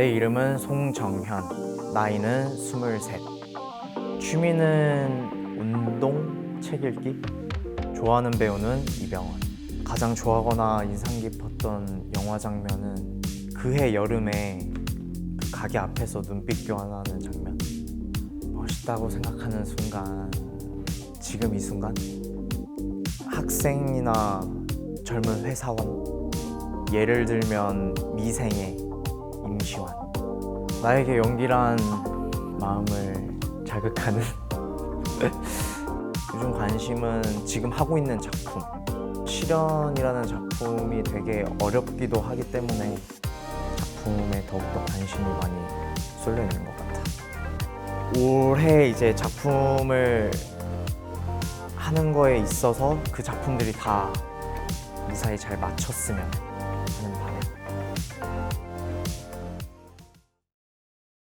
내 이름은 송정현. 나이는 23. 취미는 운동, 책 읽기. 좋아하는 배우는 이병헌. 가장 좋아하거나 인상 깊었던 영화 장면은 그해 여름에 그 가게 앞에서 눈빛 교환하는 장면. 멋있다고 생각하는 순간, 지금 이 순간, 학생이나 젊은 회사원, 예를 들면 미생의 임시완. 나에게 연기란 마음을 자극하는 요즘 관심은 지금 하고 있는 작품. 실현이라는 작품이 되게 어렵기도 하기 때문에 작품에 더욱더 관심이 많이 쏠려 있는 것 같아. 올해 이제 작품을 하는 거에 있어서 그 작품들이 다 무사히 잘 맞췄으면